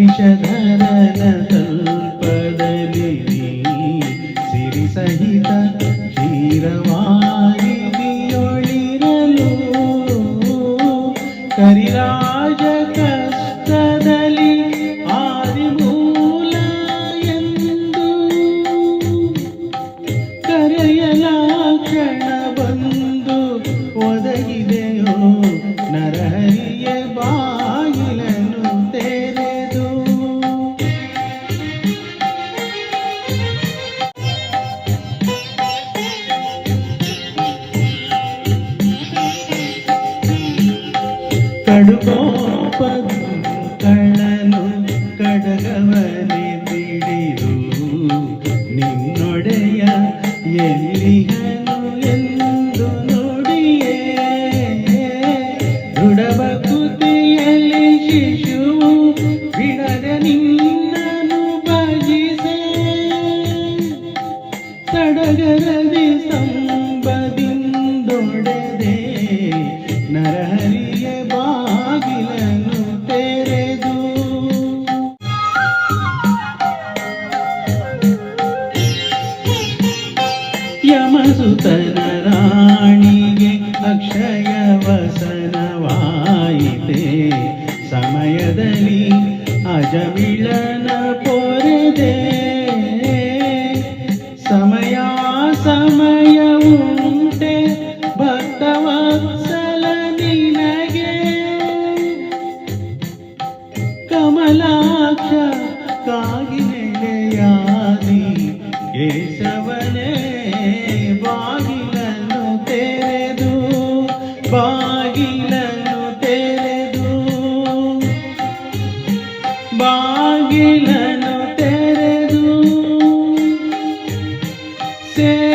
വിശദരകൾ ಕಡುಕೋಪದ ಕಳ್ಳನು ಕಡಗವನೆ ಬಿಡಿದು ನಿನ್ನೊಡೆಯ ಎಲ್ಲಿಗನು ಎಂದು ನುಡಿಯೇ. ದೃಢಬಕುತಿಯಲ್ಲಿ ಶಿಶುವು ಬಿಡದೆ ನಿನ್ನನು ಸಂಬದಿಂದೊಡೆದೆ ನರಹರಿಯ ಯಮಸುತನ ರಾಣಿಗೆ ಅಕ್ಷಯ ವಸನವಾಯಿತೆ ಸಮಯದಲ್ಲಿ ಅಜಮಿಳನ ಪೊರೆದೆ ಸಮಯ ಸಮಯ ಉಂಟೆ ಭಕ್ತವತ್ಸಲ ನಿನಗೆ ಕಮಲಾಕ್ಷ ಕಾಗಿನೆಲೆಯಾದಿ ಕೇಶವನೇ ಬಾಗಿಲನ್ನು ತೆರೆದು ಬಾಗಿಲನ್ನು ತೆರೆದು ಸೇವೆಯನ್ನು ಕೊಡು